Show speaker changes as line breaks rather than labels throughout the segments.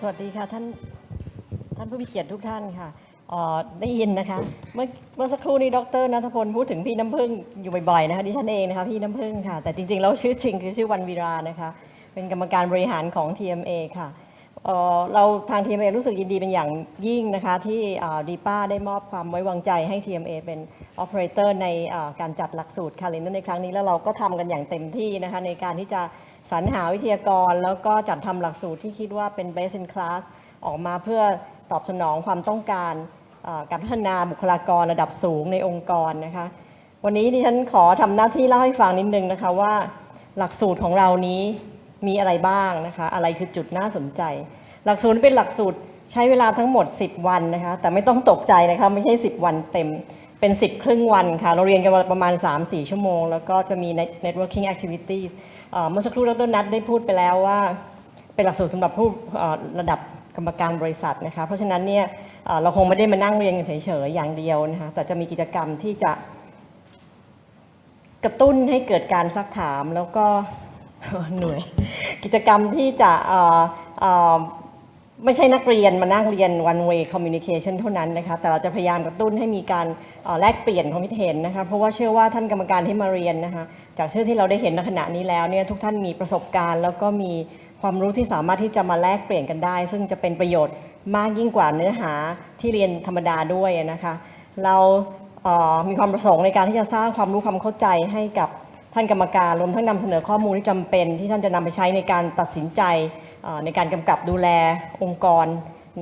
สวัสดีค่ะท่านท่านผู้มีเกียรติทุกท่านค่ะได้ยินนะคะเมื่อเมื่อสักครู่นี้ดรนัทพลพูดถึงพี่น้ำพึ่งอยู่บ่อยๆนะคะดิฉันเองนะคะพี่น้ำพึ่งค่ะ แต่จริงๆแล้วชื่อจริงคือชื่อวันวีรานะคะเป็นกรรมการบริหารของ TMA ค่ะเราทาง TMA รู้สึกยินดีเป็นอย่างยิ่งนะคะที่ดีป้าได้มอบความไว้วางใจให้ TMA เป็น operator ในการจัดหลักสูตรคาลินในครั้งนี้แล้วเราก็ทำกันอย่างเต็มที่นะคะในการที่จะ สรรหาวิทยากร แล้วก็จัดทำหลักสูตรที่คิดว่าเป็น best in class ออกมาเพื่อตอบสนองความต้องการการพัฒนาบุคลากรระดับสูงในองค์กรนะคะ วันนี้ดิฉันขอทำหน้าที่เล่าให้ฟังนิดนึงนะคะว่า หลักสูตรของเรานี้มีอะไรบ้างนะคะ อะไรคือจุดน่าสนใจ หลักสูตรเป็นหลักสูตรใช้เวลาทั้งหมด 10 วันนะคะ แต่ไม่ต้องตกใจนะคะไม่ใช่ 10 วันเต็ม เป็น 10 ครึ่งวันค่ะ เราเรียนกันประมาณ 3-4 ชั่วโมง แล้วก็จะมี networking activities เมื่อสักครู่ดรนัทได้พูดไปแล้วว่า เป็นหลักสูตรสำหรับผู้ระดับกรรมการบริษัทนะคะเพราะฉะนั้นเนี่ยเราคงไม่ได้มานั่งเรียนกันเฉยๆอย่างเดียวนะคะแต่จะมีกิจกรรมที่จะกระตุ้นให้เกิดการซักถามแล้วก็เหนื่อยกิจกรรมที่จะไม่ใช่นักเรียนมานั่งเรียน one way communication เท่านั้นนะคะแต่เราจะพยายามกระตุ้นให้มีการแลกเปลี่ยนความคิดเห็นนะคะเพราะว่าเชื่อว่าท่านกรรมการที่มาเรียนนะคะ จากชื่อที่เราได้เห็นในขณะนี้แล้วเนี่ยทุกท่านมีประสบการณ์ แล้วก็มีความรู้ที่สามารถที่จะมาแลกเปลี่ยนกันได้ ซึ่งจะเป็นประโยชน์มากยิ่งกว่าเนื้อหาที่เรียนธรรมดาด้วยนะคะ เรามีความประสงค์ในการที่จะสร้างความรู้ความเข้าใจให้กับท่านกรรมการรวมทั้งนำเสนอข้อมูลที่จำเป็น ที่ท่านจะนำไปใช้ในการตัดสินใจในการกำกับดูแลองค์กร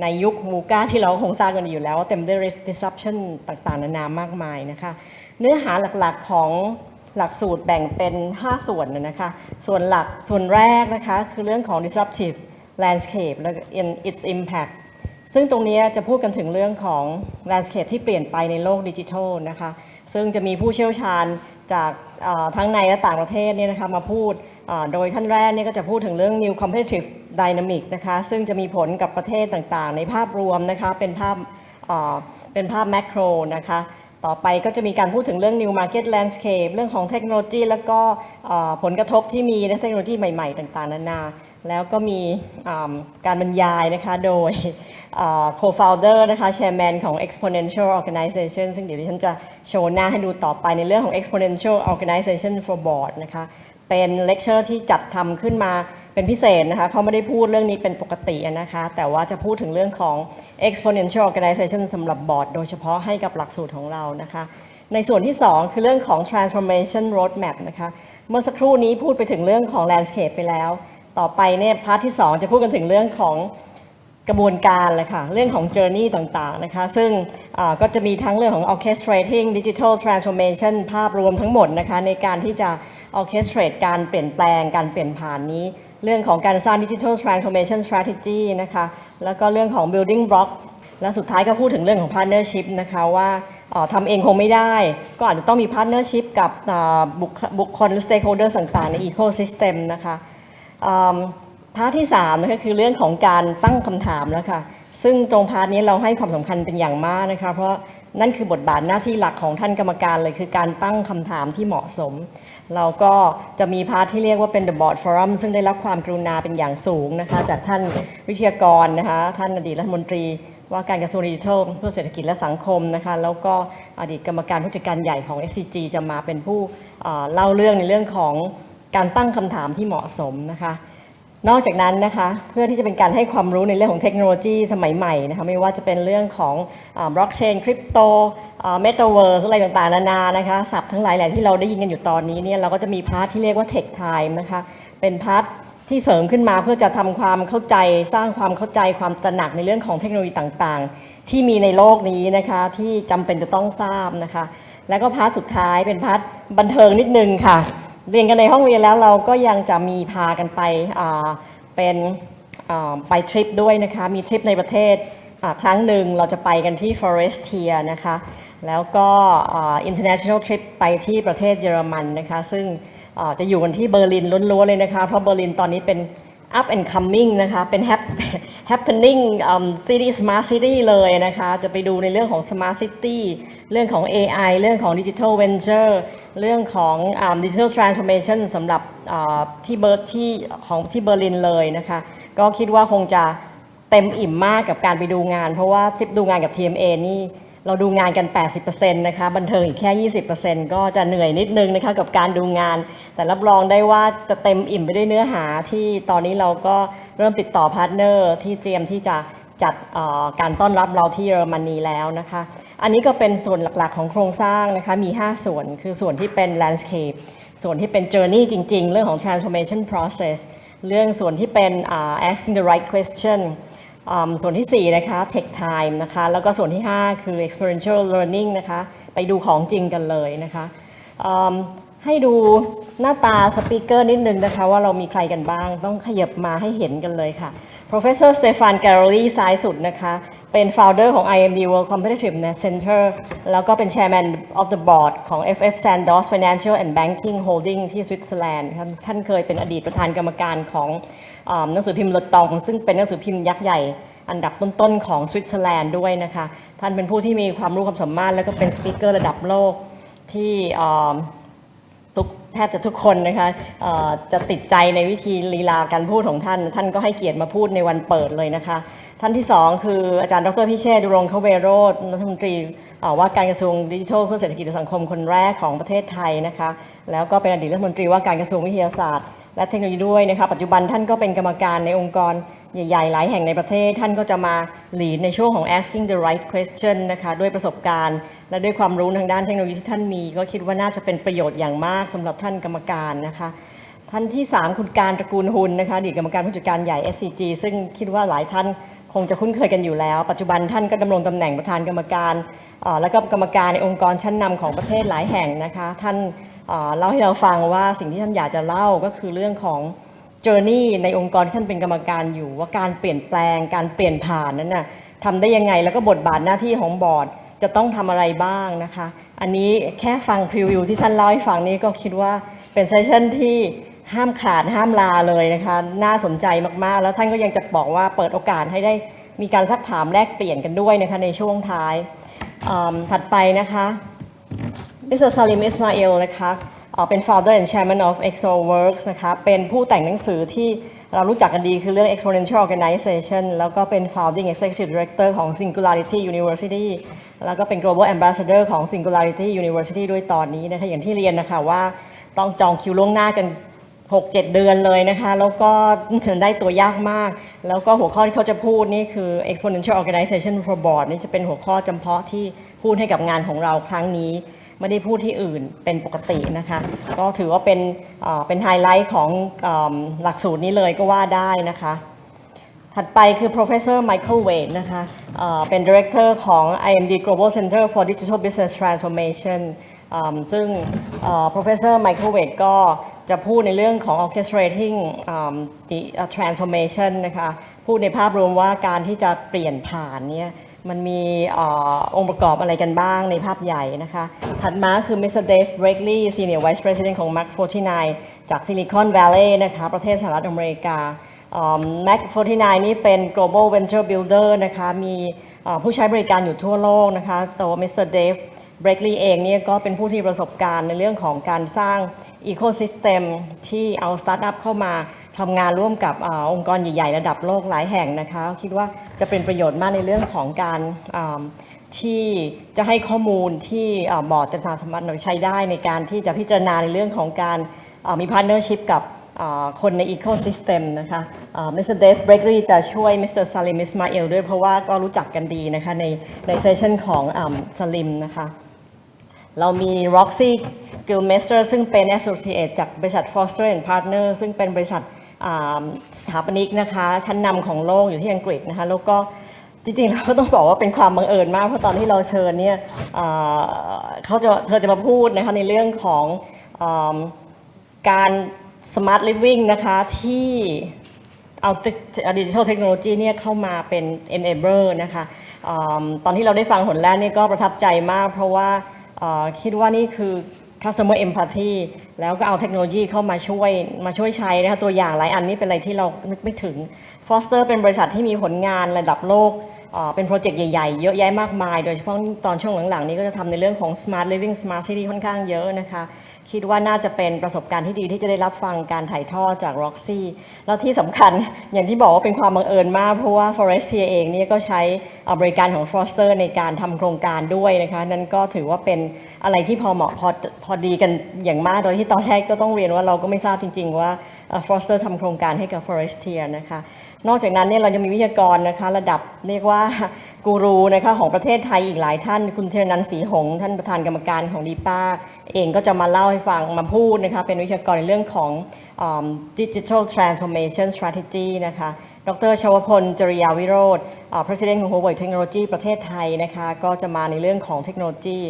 ในยุคมูก้าที่เราคงทราบกันอยู่แล้วว่าเต็มด้วย disruption ต่างๆ นานามากมายนะคะ เนื้อหาหลักๆของ หลักสูตรแบ่งเป็น 5 ส่วนนะคะ ส่วนหลักส่วนแรกนะคะคือเรื่องของ disruptive landscape และ in its impact ซึ่งตรงนี้จะพูดกันถึงเรื่องของ landscape ที่เปลี่ยนไปในโลกดิจิทัลนะคะ ซึ่งจะมีผู้เชี่ยวชาญจากทั้งในและต่างประเทศเนี่ยนะคะมาพูด โดยท่านแรกเนี่ยก็จะพูดถึงเรื่อง new competitive dynamic นะคะ ซึ่งจะมีผลกับประเทศต่างๆ ในภาพรวมนะคะ เป็นภาพเอ่อเป็นภาพแมกโรนะคะ ต่อไปก็จะมีการพูดถึงเรื่อง new market landscape เรื่องของเทคโนโลยี แล้วก็ผลกระทบที่มีในเทคโนโลยีใหม่ๆ ต่างๆ นานา แล้วก็มีการบรรยายนะคะโดย co-founder นะคะ chairman ของ exponential organization ซึ่งเดี๋ยวดิฉันจะโชว์หน้าให้ดูต่อไปในเรื่องของ exponential organization for board นะคะ เป็นเลคเชอร์ที่จัดทำขึ้นมา เป็นพิเศษนะคะเขาไม่ได้พูดเรื่องนี้เป็นปกตินะคะ แต่ว่าจะพูดถึงเรื่องของ exponential organization สำหรับบอร์ดโดยเฉพาะให้กับหลักสูตรของเรานะคะ ในส่วนที่ 2 คือเรื่องของ transformation roadmap นะคะ เมื่อสักครู่นี้พูดไปถึงเรื่องของ landscape ไปแล้ว ต่อไปเนี่ยพาร์ทที่ 2 จะพูดกันถึงเรื่องของกระบวนการเลยค่ะ เรื่องของ journey ต่างๆนะคะ ซึ่งก็จะมีทั้งเรื่องของ orchestrating digital transformation ภาพรวมทั้งหมดนะคะ ในการที่จะ orchestrate การเปลี่ยนแปลงการเปลี่ยนผ่านนี้ เรื่องของการสร้าง digital transformation strategy นะคะ แล้วก็เรื่องของ building block และสุดท้ายก็พูดถึงเรื่องของ partnership นะคะว่าเออทำเองคงไม่ได้ ก็อาจจะต้องมี partnership กับบุคบุคคลหรือ stakeholders ต่างๆ ใน ecosystem นะคะพาร์ทที่3นะคะคือเรื่องของการตั้งคำถามแล้วค่ะซึ่งตรงพาร์ทนี้เราให้ความสำคัญเป็นอย่างมากนะคะเพราะ นั่นคือบทบาทหน้าที่หลักของท่านกรรมการเลยคือการตั้งคำถามที่เหมาะสม เราก็จะมีพาร์ทที่เรียกว่าเป็น the board forum ซึ่งได้รับความกรุณาเป็นอย่างสูงนะคะ จากท่านวิทยากรนะคะ ท่านอดีตรัฐมนตรีว่าการกระทรวงดิจิทัลเพื่อเศรษฐกิจและสังคมนะคะ แล้วก็อดีตกรรมการผู้จัดการใหญ่ของ SCG จะมาเป็นผู้เอ่อเล่าเรื่องในเรื่องของการตั้งคำถามที่เหมาะสมนะคะ นอกจากนั้นนะคะเพื่อที่จะเป็นการให้ความรู้ในเรื่องของเทคโนโลยีสมัยใหม่นะคะไม่ว่าจะเป็นเรื่องของบล็อกเชนคริปโตเมตาเวิร์สอะไรต่างๆ นานานะคะศัพท์ทั้งหลายแหล่ที่เราได้ยินกันอยู่ตอนนี้เนี่ยเราก็จะมีพาร์ทที่เรียกว่า Tech Time นะคะเป็นพาร์ทที่เสริมขึ้นมาเพื่อจะทำความเข้าใจสร้างความเข้าใจความตระหนักในเรื่องของเทคโนโลยีต่างๆ ที่มีในโลกนี้นะคะที่จำเป็นจะต้องทราบนะคะ แล้วก็พาร์ทสุดท้ายเป็นพาร์ทบันเทิงนิดนึงค่ะ เรียนกันในห้องเรียนแล้วเราก็ยังจะมีพากันไปเป็นไปทริปด้วยนะคะ มีทริปในประเทศครั้งหนึ่งเราจะไปกันที่ Forestia นะคะ แล้วก็อ่า international trip ไปที่ประเทศเยอรมันนะคะ ซึ่งจะอยู่กันที่เบอร์ลินล้วนๆเลยนะคะ เพราะเบอร์ลินตอนนี้เป็น up and coming นะคะ เป็น happening city smart city เลยนะคะ จะไปดูในเรื่องของ smart city เรื่องของ AI เรื่องของ digital venture เรื่องของ um, digital transformation สำหรับที่เบอร์ที่ของที่เบอร์ลินเลยนะคะ ก็คิดว่าคงจะเต็มอิ่มมากกับการไปดูงาน เพราะว่าทริปดูงานกับ TMA นี่เราดูงานกัน 80%นะคะ บันเทิงอีกแค่ 20%ก็จะเหนื่อยนิดนึงนะคะกับการดูงาน แต่รับรองได้ว่าจะเต็มอิ่มไปด้วยเนื้อหาที่ตอนนี้เราก็เริ่มติดต่อพาร์ทเนอร์ที่เตรียมที่จะจัดการต้อนรับเราที่เยอรมนีแล้วนะคะ อันนี้ก็เป็นส่วนหลักๆของโครงสร้างนะคะมี 5 ส่วนคือส่วนที่เป็น landscape ส่วนที่เป็น journey จริง ๆ เรื่องของ transformation process เรื่องส่วนที่เป็นอ่า asking the right question ส่วนที่ 4 นะคะ take time นะคะ แล้วก็ส่วนที่ 5 คือ experiential learning นะคะ ไปดูของจริงกันเลยนะคะให้ดูหน้าตาสปีกเกอร์นิดนึงนะคะ ว่าเรามีใครกันบ้างต้องขยับมาให้เห็นกันเลยค่ะ Professor Stefan Garoli ซ้ายสุดนะคะ เป็น founder ของ IMD World Competitiveness Center แล้วก็เป็น chairman of the board ของ FF Sandoz Financial and Banking Holding ที่สวิตเซอร์แลนด์ท่านท่านเคยเป็นอดีตประธานกรรมการของหนังสือพิมพ์ลดตอง ซึ่งเป็นหนังสือพิมพ์ยักษ์ใหญ่อันดับต้นๆของสวิตเซอร์แลนด์ด้วยนะคะ ท่านเป็นผู้ที่มีความรู้ความสามารถ แล้วก็เป็นสปีกเกอร์ระดับโลกที่ แทบจะทุกคนนะคะจะติดใจในวิธีลีลาการพูดของท่าน ท่านก็ให้เกียรติมาพูดในวันเปิดเลยนะคะ ท่านที่สองคืออาจารย์ดรพิเชษดุรงคเวโรธรัฐมนตรีว่าการกระทรวงดิจิทัลเพื่อเศรษฐกิจและสังคมคนแรกของประเทศไทยนะคะ แล้วก็เป็นอดีตรัฐมนตรีว่าการกระทรวงวิทยาศาสตร์ และเทคโนโลยีด้วยนะคะ ปัจจุบันท่านก็เป็นกรรมการในองค์กร ใหญ่ๆ หลายแห่งในประเทศ ท่านก็จะมาหลีดในช่วงของ asking the right question นะคะด้วยประสบการณ์ และด้วยความรู้ทางด้านเทคโนโลยีที่ท่านมี ก็คิดว่าน่าจะเป็นประโยชน์อย่างมากสำหรับท่านกรรมการนะคะท่านที่ 3 คุณการตระกูลหุนนะคะอดีตกรรมการผู้จัดการใหญ่ SCG ซึ่งคิดว่าหลายท่านคงจะคุ้นเคยกันอยู่แล้ว ปัจจุบันท่านก็ดำรงตำแหน่งประธานกรรมการและก็กรรมการในองค์กรชั้นนำของประเทศหลายแห่งนะคะ ท่านเล่าให้เราฟังว่าสิ่งที่ท่านอยากจะเล่าก็คือเรื่องของ journey ในองค์กรที่ท่านเป็นกรรมการอยู่ ว่าการเปลี่ยนแปลง การเปลี่ยนผ่านนั้นน่ะทำได้ยังไงแล้วก็บทบาทหน้าที่ของบอร์ดจะต้องทำอะไรบ้างนะคะ อันนี้แค่ฟังพรีวิวที่ท่านเล่าให้ฟังนี้ก็คิดว่าเป็นเซสชั่นที่ห้ามขาดห้ามลาเลยนะคะ น่าสนใจมากๆ แล้วท่านก็ยังจะบอกว่าเปิดโอกาสให้ได้มีการซักถามแลกเปลี่ยนกันด้วยนะคะในช่วงท้ายถัดไปนะคะมิสเตอร์ซาลิมอิสมาอิลนะคะ เป็น founder and chairman of EXO Works นะคะ เป็นผู้แต่งหนังสือที่เรารู้จักกันดีคือเรื่อง exponential organization แล้วก็เป็น founding executive director ของ Singularity University แล้วก็เป็น global ambassador ของ Singularity University ด้วยตอนนี้นะคะ อย่างที่เรียนนะคะว่าต้องจองคิวล่วงหน้ากัน 6-7 เดือนเลยนะคะ แล้วก็เชิญได้ตัวยากมาก แล้วก็หัวข้อที่เขาจะพูดนี่คือ exponential organization for board นี่จะเป็นหัวข้อจำเพาะที่พูดให้กับงานของเราครั้งนี้ ไม่ได้พูดที่อื่นเป็นปกตินะคะก็ถือว่าเป็นเป็นไฮไลท์ของหลักสูตรนี้เลยก็ว่าได้นะคะถัดไปคือ professor Michael Wade นะคะเป็น director ของ IMD Global Center for Digital Business Transformation ซึ่ง professor Michael Wade ก็จะพูดในเรื่องของ orchestrating the transformation นะคะ พูดในภาพรวมว่าการที่จะเปลี่ยนผ่านเนี่ย มันมีอองค์ประกอบอะไรกันบ้างในภาพใหญ่นะคะ ถัดมาคือ Mr. Dave Brakely Senior Vice President ของ Mac 49 จาก Silicon Valley นะคะ ประเทศสหรัฐอเมริกา Mac 49 นี่เป็น global venture builder นะคะ มีผู้ใช้บริการอยู่ทั่วโลกนะคะ ตัว Mr. Dave Brakely เองเนี่ยก็เป็นผู้ที่ประสบการณ์ในเรื่องของการสร้าง ecosystem ที่เอาสตาร์ทอัพเข้ามาทำงานร่วมกับอองค์กรใหญ่ ๆ ระดับโลกหลายแห่งนะคะ คิดว่า จะเป็นประโยชน์มากในเรื่องของการที่จะให้ข้อมูลที่อ่าบอร์ดจะสามารถใช้ได้ในการที่จะพิจารณาในเรื่องของการมีพาร์ n เนอร์ชิพกับคนใน ecosystem นะคะมิสเตอร์เดฟเบรกรีจะช่วยมิสเตอร์ซาลิมอิสมาเอลด้วยเพราะว่าก็รู้จักกันดีนะคะในในเซสชันของซาลิมนะคะเรามี Roxy Gilmester ซึ่งเป็น Associate จากบริษัท Foster and Partner ซึ่งเป็นบริษัท สถาปนิกนะคะ ชั้นนำของโลกอยู่ที่อังกฤษนะคะแล้วก็จริงๆแล้วก็ต้องบอกว่าเป็นความบังเอิญมากเพราะตอนที่เราเชิญเนี่ยเขาจะเธอจะมาพูดนะคะในเรื่องของอาการ Smart Living นะคะที่เอาดิจิทัลเทคโนโลยีเนี่ยเข้ามาเป็น enabler นะคะอตอนที่เราได้ฟังหนแรกนี่ก็ประทับใจมาก เพราะว่าคิดว่านี่คือ customer empathy แล้วก็เอาเทคโนโลยีเข้ามาช่วยมาช่วยใช้นะคะตัวอย่างหลายอันนี้เป็นอะไรที่เรานึกไม่ถึง Foster เป็นบริษัทที่มีผลงานระดับโลกเป็นโปรเจกต์ใหญ่ๆ เยอะแยะมากมาย โดยเฉพาะตอนช่วงหลังๆ นี้ก็จะทำในเรื่องของ smart living smart city ค่อนข้างเยอะนะคะ คิดว่าน่าจะเป็นประสบการณ์ที่ดีที่จะได้รับฟังการถ่ายทอดจาก Roxy แล้วที่สำคัญอย่างที่บอกว่าเป็นความบังเอิญมาก เพราะว่า Forestia เองเนี่ยก็ใช้เอ่อบริการของ Foster ในการทำโครงการด้วยนะคะ นั่นก็ถือว่าเป็นอะไรที่พอเหมาะพอพอดีกันอย่างมาก โดยที่ตอนแรกก็ต้องเรียนว่าเราก็ไม่ทราบจริง ๆ ว่าเอ่อ Foster ทำโครงการให้กับ Forestia นะคะ นอกจากนั้นเนี่ยเรายังมีวิทยากรนะคะ ระดับเรียกว่า กูรูนะคะของประเทศไทยอีกหลายท่าน คุณเทนันท์ศรีหงส์ท่านประธานกรรมการของดีป้า เองก็จะมาเล่าให้ฟังมาพูดนะคะเป็นวิทยากรในเรื่องของดิจิทัลทรานส์ o r m a t i o n strategy นะคะดรชวพลจริยาวิโรธ ประธานของ Huawei Technology ประเทศไทยนะคะก็จะมาในเรื่องของเทคโนโลยี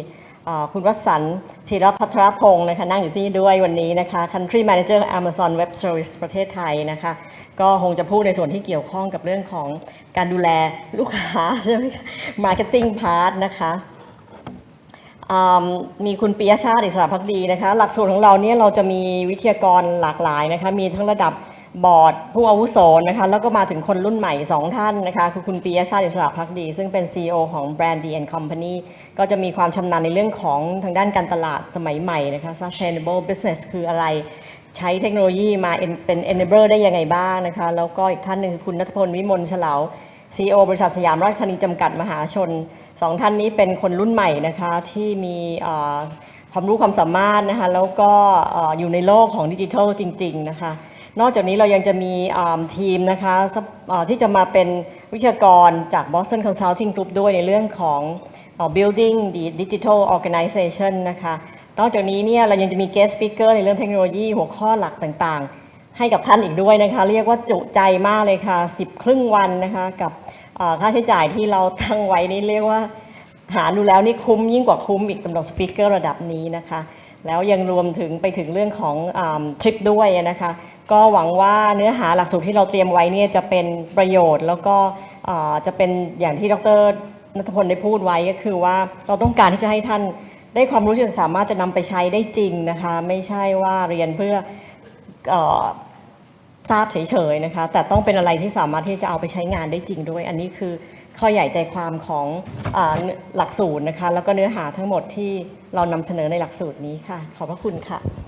คุณวสันธีรพัทรพงศ์นะคะนั่งอยู่ที่นี่ด้วยวันนี้นะคะ Country Manager Amazon Web Service ประเทศไทยนะคะ ก็คงจะพูดในส่วนที่เกี่ยวข้องกับเรื่องของการดูแลลูกค้าใช่ไหมคะ Marketing Part นะคะมมีคุณปิยชาติอิสระพักดีนะคะ หลักสูตรของเราเนี่ยเราจะมีวิทยากรหลากหลายนะคะ มีทั้งระดับ บอร์ดผู้อาวุโสนะคะแล้วก็มาถึงคนรุ่นใหม่2ท่านนะคะคือคุณปิยชาติอิสระพักดี ซึ่งเป็น CEO ของ Brand D Company ก็จะมีความชำนาญในเรื่องของทางด้านการตลาดสมัยใหม่นะคะ Sustainable Business คืออะไรใช้เทคโนโลยีมาเป็น enabler ได้ยังไงบ้างนะคะ แล้วก็อีกท่านหนึ่งคือคุณนัทพลวิมลเฉลา CEO บริษัทสยามราชธานีจำกัดมหาชนสองท่านนี้เป็นคนรุ่นใหม่นะคะที่มีความรู้ความสามารถนะคะแล้วก็เอ่ออยู่ในโลกของดิจิทัลจริง ๆ นะคะ นอกจากนี้เรายังจะมีทีมนะคะที่จะมาเป็นวิทยากรจาก Boston Consulting Group ด้วยในเรื่องของ building the digital organization นะคะ นอกจากนี้เนี่ยเรายังจะมี guest speaker ในเรื่องเทคโนโลยีหัวข้อหลักต่างๆ ให้กับท่านอีกด้วยนะคะ เรียกว่าจุใจมากเลยค่ะ 10 ครึ่งวันนะคะกับค่าใช้จ่ายที่เราตั้งไว้นี่เรียกว่าหาดูแล้วนี่คุ้มยิ่งกว่าคุ้มอีกสำหรับสปีกเกอร์ระดับนี้นะคะ แล้วยังรวมถึงไปถึงเรื่องของทริปด้วยนะคะ ก็หวังว่าเนื้อหาหลักสูตรที่เราเตรียมไว้เนี่ยจะเป็นประโยชน์ แล้วก็จะเป็นอย่างที่ดรนัทพลได้พูดไว้ก็คือว่าเราต้องการที่จะให้ท่านได้ความรู้ที่สามารถจะนำไปใช้ได้จริงนะคะ ไม่ใช่ว่าเรียนเพื่ออทราบเฉยๆนะคะ แต่ต้องเป็นอะไรที่สามารถที่จะเอาไปใช้งานได้จริงด้วย อันนี้คือข้อใหญ่ใจความของอหลักสูตรนะคะ แล้วก็เนื้อหาทั้งหมดที่เรานำเสนอในหลักสูตรนี้ค่ะ ขอบพระคุณค่ะ